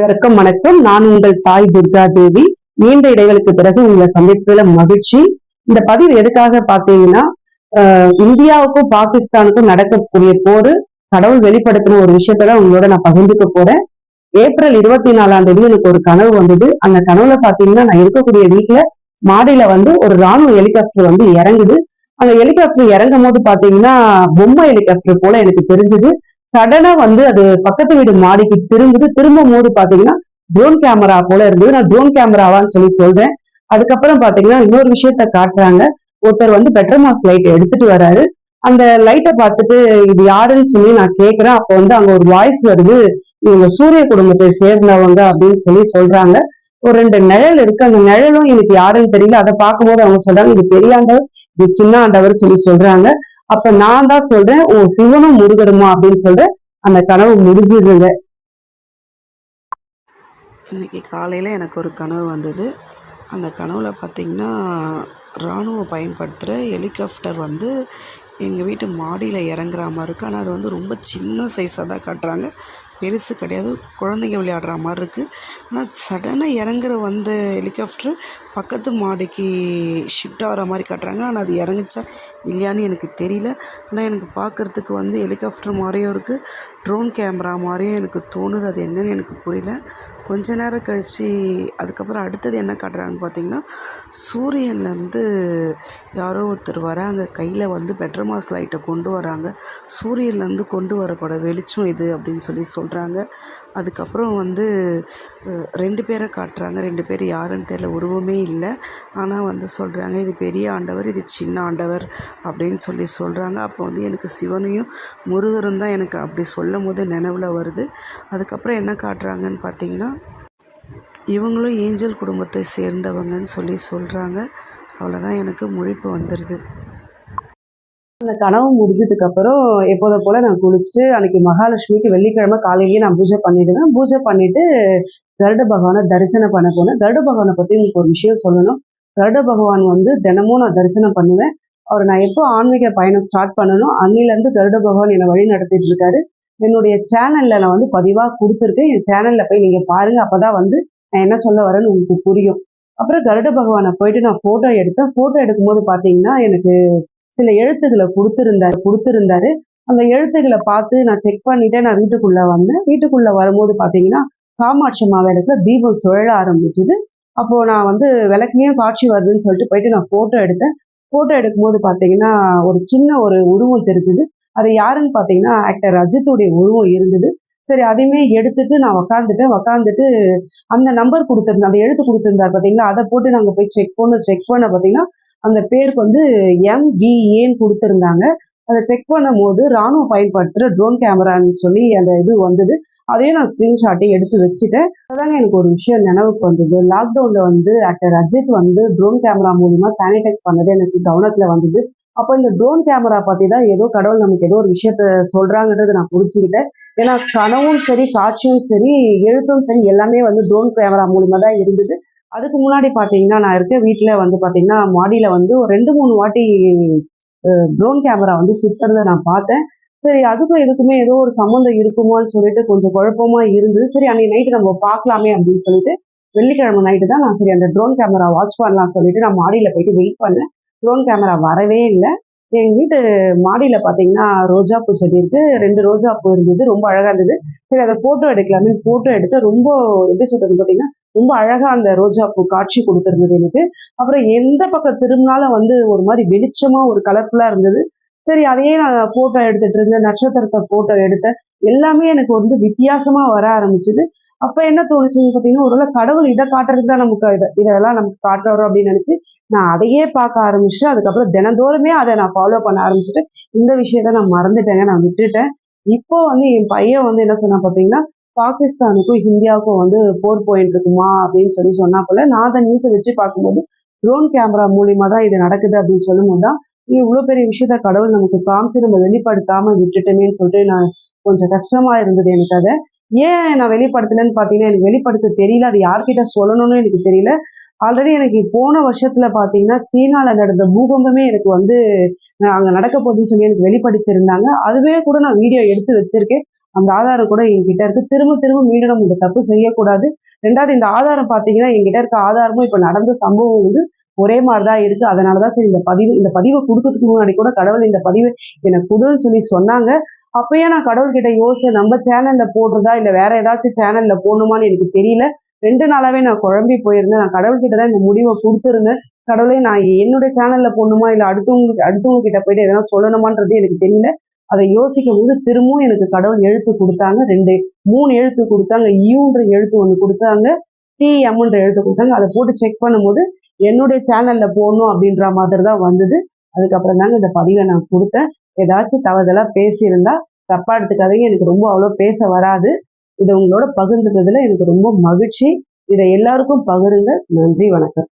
அனைவருக்கும் வணக்கம். நான் உங்கள் சாய் துர்கா தேவி. நீண்ட இடைகளுக்கு பிறகு உங்களை சந்திப்பதில் மகிழ்ச்சி. இந்த பதிவு எதுக்காக பார்த்தீங்கன்னா இந்தியாவுக்கும் பாகிஸ்தானுக்கும் நடக்கக்கூடிய போர் கடவுள் வெளிப்படுத்தின ஒரு விஷயத்தான் உங்களோட நான் பகிர்ந்துக்க போறேன். ஏப்ரல் இருபத்தி நாலாம் தேதி எனக்கு ஒரு கனவு வந்தது. அந்த கனவுல பாத்தீங்கன்னா நான் இருக்கக்கூடிய வீட்டுல மாடியில வந்து ஒரு ராணுவ ஹெலிகாப்டர் வந்து இறங்குது. அந்த ஹெலிகாப்டர் இறங்கும் போது பாத்தீங்கன்னா பொம்மை ஹெலிகாப்டர் போல எனக்கு தெரிஞ்சது. சடனா வந்து அது பக்கத்து வீடு மாடிக்கு திரும்புது. திரும்பும் போது பாத்தீங்கன்னா ட்ரோன் கேமரா போல இருந்தது. நான் ட்ரோன் கேமராவான்னு சொல்லி சொல்றேன். அதுக்கப்புறம் பாத்தீங்கன்னா இன்னொரு விஷயத்த காட்டுறாங்க. ஒருத்தர் வந்து பெட்ரமாஸ் லைட் எடுத்துட்டு வராரு. அந்த லைட்டை பார்த்துட்டு இது யாருன்னு சொல்லி நான் கேட்கிறேன் அப்போ வந்து அங்க ஒரு வாய்ஸ் வருது. இவங்க சூரிய குடும்பத்தை சேர்ந்தவங்க அப்படின்னு சொல்லி சொல்றாங்க. ஒரு ரெண்டு நிழல் இருக்கு. அந்த நிழலும் எனக்கு யாருன்னு தெரியல. அதை பார்க்கும்போது அவங்க சொல்றாங்க இது பெரியாண்டவர் இது சின்ன ஆண்டவர் சொல்லி சொல்றாங்க. அப்ப நான் தான் சொல்றேன் ஓ சிவனும் முருகருமா அப்படின்னு சொல்றேன் அந்த கனவு முடிஞ்சிருங்க இன்னைக்கு காலையில் எனக்கு ஒரு கனவு வந்தது. அந்த கனவில் பார்த்தீங்கன்னா இராணுவ பயன்படுத்துகிற ஹெலிகாப்டர் வந்து எங்கள் வீட்டு மாடியில் இறங்குற மாதிரி இருக்குது ஆனால் அது வந்து ரொம்ப சின்ன சைஸாக தான் காட்டுறாங்க. பெருசு கிடையாது. குழந்தைங்க விளையாடுற மாதிரி இருக்குது ஆனால் சடனாக இறங்குற வந்த ஹெலிகாப்டர் பக்கத்து மாடிக்கு ஷிஃப்ட் ஆகிற மாதிரி காட்டுறாங்க. ஆனால் அது இறங்குச்சா இல்லையான்னு எனக்கு தெரியல. ஆனால் எனக்கு பார்க்குறதுக்கு வந்து ஹெலிகாப்டர் மாதிரியும் இருக்குது ட்ரோன் கேமரா மாதிரியும் எனக்கு தோணுது. அது என்னன்னு எனக்கு புரியல. கொஞ்ச நேரம் கழித்து அதுக்கப்புறம் அடுத்தது என்ன காட்டுறாங்கன்னு பார்த்தீங்கன்னா சூரியன்லேருந்து யாரோ ஒருத்தர் வராங்க. கையில் வந்து பெட்ரமாஸ் லைட்டை கொண்டு வராங்க. சூரியன்லேருந்து கொண்டு வரப்பட வெளிச்சம் இது அப்படின்னு சொல்லி சொல்கிறாங்க அதுக்கப்புறம் வந்து ரெண்டு பேரை காட்டுறாங்க. ரெண்டு பேர் யாருன்னு தெரியல உருவமே இல்லை. ஆனால் வந்து சொல்கிறாங்க இது பெரிய ஆண்டவர் இது சின்ன ஆண்டவர் அப்படின்னு சொல்லி சொல்கிறாங்க அப்போ வந்து எனக்கு சிவனையும் முருகரும் தான் எனக்கு அப்படி சொல்லும் போது நினைவில் வருது. அதுக்கப்புறம் என்ன காட்டுறாங்கன்னு பார்த்தீங்கன்னா இவங்களும் ஏஞ்சல் குடும்பத்தை சேர்ந்தவங்கன்னு சொல்லி சொல்கிறாங்க அவ்வளோதான் எனக்கு முழிப்பு வந்துடுது அந்த கனவு முடிஞ்சதுக்கு அப்புறம் எப்போதை போல நான் குளிச்சுட்டு அன்னைக்கு மகாலட்சுமிக்கு வெள்ளிக்கிழமை காலையிலேயே நான் பூஜை பண்ணிடுவேன். பூஜை பண்ணிட்டு கருட பகவானை தரிசனம் பண்ண போனேன். கருட பகவானை பற்றி உங்களுக்கு ஒரு விஷயம் சொல்லணும். கருட பகவான் வந்து தினமும் நான் தரிசனம் பண்ணுவேன். அவர் நான் எப்போ ஆன்மீக பயணம் ஸ்டார்ட் பண்ணணும் அன்னிலேருந்து கருட பகவான் என்னை வழி நடத்திட்டு இருக்காரு. என்னுடைய சேனல்ல நான் வந்து பதிவாக கொடுத்துருக்கேன். என் சேனல்ல போய் நீங்க பாருங்க. அப்பதான் வந்து நான் என்ன சொல்ல வரேன்னு உங்களுக்கு புரியும். அப்புறம் கருட பகவானை போயிட்டு நான் போட்டோ எடுத்தேன். போட்டோ எடுக்கும்போது பார்த்தீங்கன்னா எனக்கு சில எழுத்துக்களை கொடுத்துருந்தாரு கொடுத்துருந்தாரு. அந்த எழுத்துக்களை பார்த்து நான் செக் பண்ணிட்டு நான் வீட்டுக்குள்ள வந்தேன். வீட்டுக்குள்ள வரும்போது பார்த்தீங்கன்னா காமாட்சி அம்மா இடத்துல தீபம் சுழல ஆரம்பிச்சுது. அப்போ நான் வந்து விளக்குலயும் காட்சி வருதுன்னு சொல்லிட்டு போயிட்டு நான் போட்டோ எடுத்தேன். போட்டோ எடுக்கும்போது பார்த்தீங்கன்னா ஒரு சின்ன ஒரு உருவம் தெரிஞ்சுது. அது யாருன்னு பார்த்தீங்கன்னா ஆக்டர் அஜித்துடைய உருவம் இருந்தது. சரி அதையுமே எடுத்துட்டு நான் உக்காந்துட்டேன். உக்காந்துட்டு அந்த நம்பர் கொடுத்துருந்தேன் அந்த எழுத்து கொடுத்துருந்தாரு பார்த்தீங்களா அதை போட்டு நாங்கள் போய் செக் பண்ண செக் பண்ண பார்த்தீங்கன்னா அந்த பேருக்கு வந்து எம்விஏன்னு கொடுத்துருந்தாங்க. அதை செக் பண்ணும்போது ராணுவம் பயன்படுத்துகிற ட்ரோன் கேமரான்னு சொல்லி அந்த இது வந்தது. அதையும் நான் ஸ்க்ரீன்ஷாட்டை எடுத்து வச்சுட்டேன். அதாங்க எனக்கு ஒரு விஷயம் நினைவுக்கு வந்தது. லாக்டவுனில் வந்து ஆக்டர் அஜித் வந்து ட்ரோன் கேமரா மூலிமா சானிடைஸ் பண்ணது எனக்கு கவனத்தில் வந்தது. அப்போ இந்த ட்ரோன் கேமரா பற்றி தான் ஏதோ கடவுள் நமக்கு ஏதோ ஒரு விஷயத்த சொல்கிறாங்கன்றது நான் புரிஞ்சுக்கிட்டேன். ஏன்னா கனவும் சரி காட்சியும் சரி எழுத்தும் சரி எல்லாமே வந்து ட்ரோன் கேமரா மூலிமா தான் இருந்தது. அதுக்கு முன்னாடி பார்த்தீங்கன்னா நான் இருக்க வீட்டில் வந்து பார்த்தீங்கன்னா மாடியில் வந்து ஒரு ரெண்டு மூணு வாட்டி ட்ரோன் கேமரா வந்து சுற்றுறத நான் பார்த்தேன். சரி அதுக்கும் இதுக்குமே ஏதோ ஒரு சம்மந்தம் இருக்குமான்னு சொல்லிட்டு கொஞ்சம் குழப்பமா இருந்தது. சரி அன்னைக்கு நைட்டு நம்ம பார்க்கலாமே அப்படின்னு சொல்லிட்டு வெள்ளிக்கிழமை நைட்டு தான் நான் சரி அந்த ட்ரோன் கேமரா வாட்ச் பண்ணலாம் சொல்லிட்டு நான் மாடியில் போயிட்டு வெயிட் பண்ணேன். ட்ரோன் கேமரா வரவே இல்லை. எங்கள் வீட்டு மாடியில் பார்த்தீங்கன்னா ரோஜா பூ செடி இருக்கு. ரெண்டு ரோஜா பூ இருந்தது ரொம்ப அழகாக இருந்தது. சரி அதை ஃபோட்டோ எடுக்கலாமே ஃபோட்டோ எடுத்து ரொம்ப எப்படி சொல்றது பார்த்தீங்கன்னா ரொம்ப அழகாக அந்த ரோஜா பூ காட்சி கொடுத்துருந்தது எனக்கு. அப்புறம் எந்த பக்கம் திரும்பினாலும் வந்து ஒரு மாதிரி வெளிச்சமாக ஒரு கலர்ஃபுல்லாக இருந்தது. சரி அதையே நான் ஃபோட்டோ எடுத்துட்டு இருந்தேன். நட்சத்திரத்தை ஃபோட்டோ எடுத்தேன். எல்லாமே எனக்கு வந்து வித்தியாசமாக வர ஆரம்பிச்சது. அப்போ என்ன தோணுச்சுன்னு பார்த்தீங்கன்னா ஒருவேளை கடவுள் இதை காட்டுறதுக்கு தான் நமக்கு இதை இதெல்லாம் நமக்கு காட்டுறோம் அப்படின்னு நினச்சி நான் அதையே பார்க்க ஆரம்பிச்சுட்டு அதுக்கப்புறம் தினந்தோறுமே அதை நான் ஃபாலோ பண்ண ஆரம்பிச்சுட்டு இந்த விஷயத்த நான் மறந்துட்டேங்க நான் விட்டுட்டேன். இப்போ வந்து என் பையன் வந்து என்ன சொன்னா பார்த்தீங்கன்னா பாகிஸ்தானுக்கும் இந்தியாவுக்கும் வந்து போர் போயிட்டு இருக்குமா? அப்படின்னு சொல்லி சொன்னா போல நான் அந்த நியூஸை வச்சு பார்க்கும்போது ட்ரோன் கேமரா மூலியமா தான் இது நடக்குது அப்படின்னு சொல்லும்போது தான் இவ்வளோ பெரிய விஷயத்த கடவுள் நமக்கு காமிச்சு நம்ம வெளிப்படுத்தாம விட்டுட்டோமேன்னு சொல்லிட்டு நான் கொஞ்சம் கஷ்டமா இருந்தது எனக்கு அதை. ஏன் நான் வெளிப்படுத்தலைன்னு பார்த்தீங்கன்னா எனக்கு வெளிப்படுத்த தெரியல அது யார்கிட்ட சொல்லணும்னு எனக்கு தெரியல. ஆல்ரெடி எனக்கு போன வருஷத்துல பார்த்தீங்கன்னா சீனால நடந்த பூகம்பமே எனக்கு வந்து அங்க நடக்க போகுதுன்னு சொல்லி எனக்கு வெளிப்படுத்தியிருந்தாங்க. அதுவே கூட நான் வீடியோ எடுத்து வச்சிருக்கேன். அந்த ஆதாரம் கூட என்கிட்ட இருக்கு. திரும்ப திரும்ப மீண்டும் நம்ம இந்த தப்பு செய்யக்கூடாது. ரெண்டாவது இந்த ஆதாரம் பாத்தீங்கன்னா என்கிட்ட இருக்க ஆதாரமும் இப்போ நடந்த சம்பவம் வந்து ஒரே மாதிரி தான் இருக்கு. அதனாலதான் சரி இந்த பதிவு இந்த பதிவை கொடுக்கறதுக்கு முன்னாடி கூட கடவுள் இந்த பதிவை எனக்கு கொடுன்னு சொல்லி சொன்னாங்க. அப்பயே நான் கடவுள்கிட்ட யோசிச்சேன் நம்ம சேனல்ல போடுறதா இல்ல வேற ஏதாச்சும் சேனல்ல போடணுமான்னு எனக்கு தெரியல. ரெண்டு நாளாவே நான் குழம்பி போயிருந்தேன். நான் கடவுள் தான் இந்த முடிவை கொடுத்துருந்தேன். கடவுளே நான் என்னுடைய சேனல்ல போடணுமா? இல்ல அடுத்தவங்களுக்கு அடுத்தவங்க கிட்ட போயிட்டு எதனா சொல்லணுமான்றது எனக்கு தெரியல. அதை யோசிக்கும் போது திரும்பவும் எனக்கு கடவுள் எழுத்து கொடுத்தாங்க. ரெண்டு மூணு எழுத்து கொடுத்தாங்க. யூன்ற எழுத்து ஒன்று கொடுத்தாங்க. டிஎம்ன்ற எழுத்து கொடுத்தாங்க. அதை போட்டு செக் பண்ணும்போது என்னுடைய சேனல்ல போடணும் அப்படின்ற மாதிரி தான் வந்தது. அதுக்கப்புறம் தாங்க இந்த பதிவை நான் கொடுத்தேன். ஏதாச்சும் தவறுதலாக பேசியிருந்தா தப்பா எடுத்துக்காதீங்க. எனக்கு ரொம்ப அவ்வளோ பேச வராது. இதை உங்களோட பகிர்ந்துக்கிறதுல எனக்கு ரொம்ப மகிழ்ச்சி. இதை எல்லாருக்கும் பகிருங்க. நன்றி வணக்கம்.